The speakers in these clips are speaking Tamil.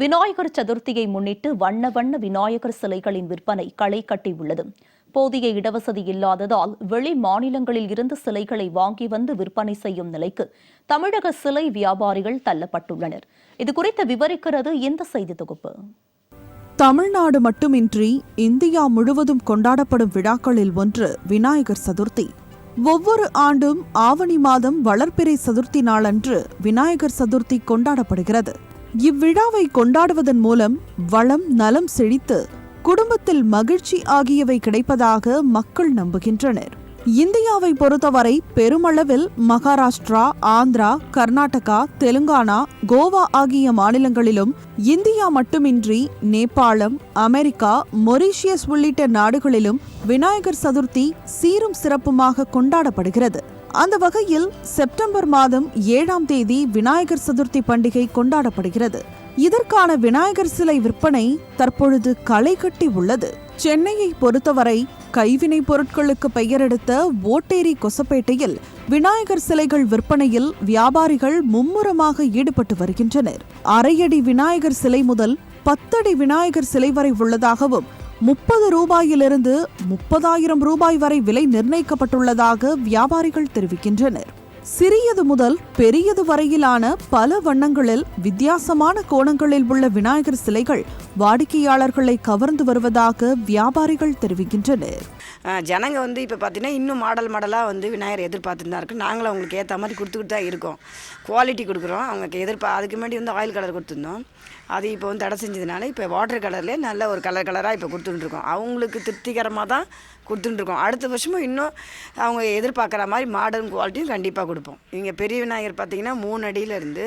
விநாயகர் சதுர்த்தியை முன்னிட்டு வண்ண வண்ண விநாயகர் சிலைகளின் விற்பனை களை கட்டியுள்ளது போதிய இடவசதி இல்லாததால் வெளி மாநிலங்களில் இருந்து சிலைகளை வாங்கி வந்து விற்பனை செய்யும் நிலைக்கு தமிழக சிலை வியாபாரிகள் தள்ளப்பட்டுள்ளனர். இதுகுறித்து விவரிக்கிறது இந்த செய்தி தொகுப்பு. தமிழ்நாடு மட்டுமின்றி இந்தியா முழுவதும் கொண்டாடப்படும் விழாக்களில் ஒன்று விநாயகர் சதுர்த்தி. ஒவ்வொரு ஆண்டும் ஆவணி மாதம் வளர்ப்பிறை சதுர்த்தி நாளன்று விநாயகர் சதுர்த்தி கொண்டாடப்படுகிறது. இவ்விழாவை கொண்டாடுவதன் மூலம் வளம் நலம் செழித்து குடும்பத்தில் மகிழ்ச்சி ஆகியவை கிடைப்பதாக மக்கள் நம்புகின்றனர். இந்தியாவை பொறுத்தவரை பெருமளவில் மகாராஷ்டிரா ஆந்திரா கர்நாடகா தெலுங்கானா கோவா ஆகிய மாநிலங்களிலும் இந்தியா மட்டுமின்றி நேபாளம் அமெரிக்கா மொரீஷியஸ் உள்ளிட்ட நாடுகளிலும் விநாயகர் சதுர்த்தி சீரும் சிறப்புமாக கொண்டாடப்படுகிறது. அந்த வகையில் செப்டம்பர் மாதம் ஏழாம் தேதி விநாயகர் சதுர்த்தி பண்டிகை கொண்டாடப்படுகிறது. இதற்கான விநாயகர் சிலை விற்பனை தற்பொழுது களை கட்டி உள்ளது. சென்னையை பொறுத்தவரை கைவினைப் பொருட்களுக்கு பெயரெடுத்த ஓட்டேரி கொசப்பேட்டையில் விநாயகர் சிலைகள் விற்பனையில் வியாபாரிகள் மும்முரமாக ஈடுபட்டு வருகின்றனர். அரையடி விநாயகர் சிலை முதல் பத்தடி விநாயகர் சிலை வரை உள்ளதாகவும் முப்பது ரூபாயிலிருந்து முப்பதாயிரம் ரூபாய் வரை விலை நிர்ணயிக்கப்பட்டுள்ளதாக வியாபாரிகள் தெரிவிக்கின்றனர். சிறியது முதல் பெரியது வரையிலான பல வண்ணங்களில் வித்தியாசமான கோணங்களில் உள்ள விநாயகர் சிலைகள் வாடிக்கையாளர்களை கவர்ந்து வருவதாக வியாபாரிகள் தெரிவிக்கின்றனர். ஜனங்க வந்து இப்போ பார்த்தீங்கன்னா இன்னும் மாடல் மாடலாக வந்து விநாயகர் எதிர்பார்த்துட்டு தான் இருக்கு நாங்களும் அவங்களுக்கு ஏற்ற மாதிரி கொடுத்துக்கிட்டு தான் இருக்கோம். குவாலிட்டி கொடுக்குறோம். அவங்களுக்கு எதிர்பா அதுக்கு முன்னாடி வந்து ஆயில் கலர் கொடுத்துருந்தோம். அது இப்போ வந்து தடை செஞ்சதுனால இப்போ வாட்டர் கலர்லேயே நல்ல ஒரு கலர் கலராக இப்போ கொடுத்துட்டுருக்கோம் அவங்களுக்கு திருப்திகரமாக தான் கொடுத்துட்டுருக்கோம் அடுத்த வருஷமும் இன்னும் அவங்க எதிர்பார்க்குற மாதிரி மாடர்ன் குவாலிட்டியும் கண்டிப்பாக கொடுப்போம். இங்கே பெரிய விநாயகர் பார்த்தீங்கன்னா மூணு அடியிலேருந்து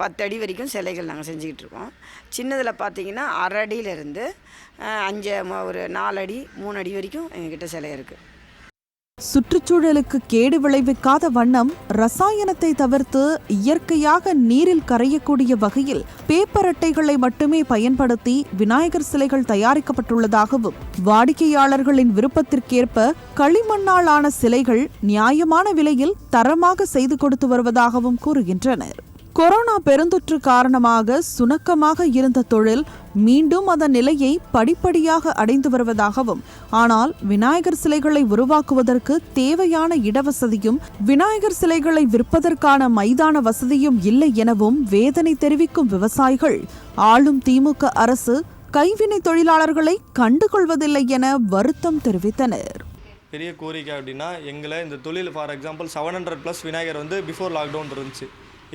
பத்து அடி வரைக்கும் சிலைகள் நாங்கள் செஞ்சுக்கிட்டு இருக்கோம் சின்னதில் பார்த்தீங்கன்னா அரை அடியிலேருந்து அஞ்சு ஒரு நாலு அடி மூணு அடி வரைக்கும் எங்ககிட்ட சிலை இருக்குது சுற்றுச்சூழலுக்கு கேடு விளைவிக்காத வண்ணம் ரசாயனத்தை தவிர்த்து இயற்கையாக நீரில் கரையக்கூடிய வகையில் பேப்பர் அட்டைகளை மட்டுமே பயன்படுத்தி விநாயகர் சிலைகள் தயாரிக்கப்பட்டுள்ளதாகவும் வாடிக்கையாளர்களின் விருப்பத்திற்கேற்ப களிமண்ணால் ஆன சிலைகள் நியாயமான விலையில் தரமாக செய்து கொடுத்து வருவதாகவும் கூறுகின்றனர். கொரோனா பெருந்தொற்று காரணமாக சுணக்கமாக இருந்த தொழில் மீண்டும் அதன் நிலையை படிப்படியாக அடைந்து வருவதாகவும் ஆனால் விநாயகர் சிலைகளை உருவாக்குவதற்கு தேவையான இடவசதியும் விநாயகர் சிலைகளை விற்பதற்கான மைதான வசதியும் இல்லை எனவும் வேதனை தெரிவிக்கும் விவசாயிகள் ஆளும் திமுக அரசு கைவினை தொழிலாளர்களை கண்டுகொள்வதில்லை என வருத்தம் தெரிவித்தனர். பெரிய கோரிக்கை அப்படின்னா எங்களை இந்த தொழில் for example seven hundred plus Vinayagar வந்து பிஃபோர் லாக்டவுன் இருந்துச்சு.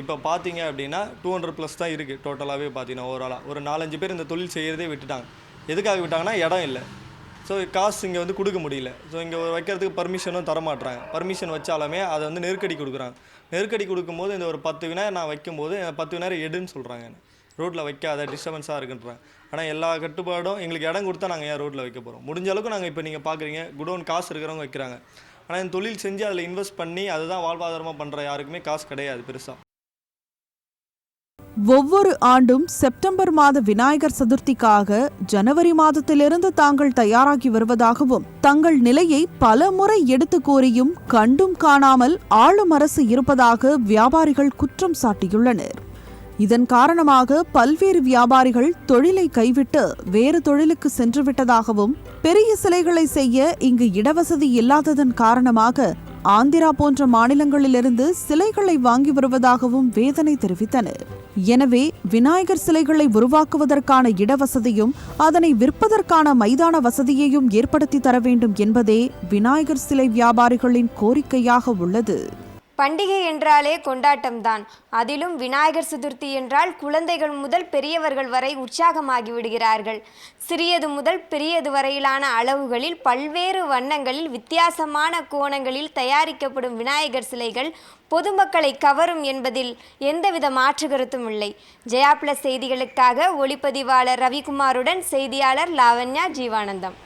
இப்போ பார்த்தீங்க அப்படின்னா டூ ஹண்ட்ரட் ப்ளஸ் தான் இருக்குது டோட்டலாகவே பார்த்தீங்கன்னா ஓவராலாக ஒரு நாலஞ்சு பேர் இந்த தொழில் செய்கிறதே விட்டுட்டாங்க. எதுக்காக விட்டாங்கன்னா இடம் இல்லை. ஸோ காசு இங்கே வந்து கொடுக்க முடியல. ஸோ இங்கே வைக்கிறதுக்கு பர்மிஷனும் தரமாட்டுறாங்க பர்மிஷன் வச்சாலுமே அதை வந்து நெருக்கடி கொடுக்குறாங்க. நெருக்கடி கொடுக்கும்போது இந்த ஒரு பத்து விநாயகர் நான் வைக்கும்போது போது பத்து வினாயிரம் எடுன்னு சொல்கிறாங்க ரோட்டில் வைக்காத டிஸ்டர்பன்ஸாக இருக்குன்றாங்க. ஆனால் எல்லா கட்டுப்பாடும் எங்களுக்கு இடம் கொடுத்தா நாங்கள் ஏன் ரோட்டில் வைக்க போகிறோம் முடிஞ்ச அளவுக்கு நாங்கள் இப்போ நீங்கள் பார்க்குறீங்க குடோன் காசு இருக்கிறவங்க வைக்கிறாங்க. ஆனால் இந்த தொழில் செஞ்சு அதில் இன்வெஸ்ட் பண்ணி அதுதான் வாழ்வாதாரமாக பண்ணுற யாருக்குமே காசு கிடையாது பெருசாக ஒவ்வொரு ஆண்டும் செப்டம்பர் மாத விநாயகர் சதுர்த்திக்காக ஜனவரி மாதத்திலிருந்து தாங்கள் தயாராகி வருவதாகவும் தங்கள் நிலையை பல முறை எடுத்து கூறியும் கண்டும் காணாமல் ஆளும் அரசு இருப்பதாக வியாபாரிகள் குற்றம் சாட்டியுள்ளனர். இதன் காரணமாக பல்வேறு வியாபாரிகள் தொழிலை கைவிட்டு வேறு தொழிலுக்கு சென்றுவிட்டதாகவும் பெரிய சிலைகளை செய்ய இங்கு இடவசதி இல்லாததன் காரணமாக ஆந்திரா போன்ற மாநிலங்களிலிருந்து சிலைகளை வாங்கி வருவதாகவும் வேதனை தெரிவித்தனர். எனவே விநாயகர் சிலைகளை உருவாக்குவதற்கான இடவசதியும் அதனை விற்பதற்கான மைதான வசதியையும் ஏற்படுத்தி தர வேண்டும் என்பதே விநாயகர் சிலை வியாபாரிகளின் கோரிக்கையாக உள்ளது. பண்டிகை என்றாலே கொண்டாட்டம்தான். அதிலும் விநாயகர் சதுர்த்தி என்றால் குழந்தைகள் முதல் பெரியவர்கள் வரை உற்சாகமாகி விடுகிறார்கள். சிறியது முதல் பெரியது வரையிலான அளவுகளில் பல்வேறு வண்ணங்களில் வித்தியாசமான கோணங்களில் தயாரிக்கப்படும் விநாயகர் சிலைகள் பொதுமக்களை கவரும் என்பதில் எந்தவித மாற்று கருத்தும் இல்லை. ஜெயா பிளஸ் செய்திகளுக்காக ஒளிப்பதிவாளர் ரவிக்குமாருடன் செய்தியாளர் லாவண்யா ஜீவானந்தம்.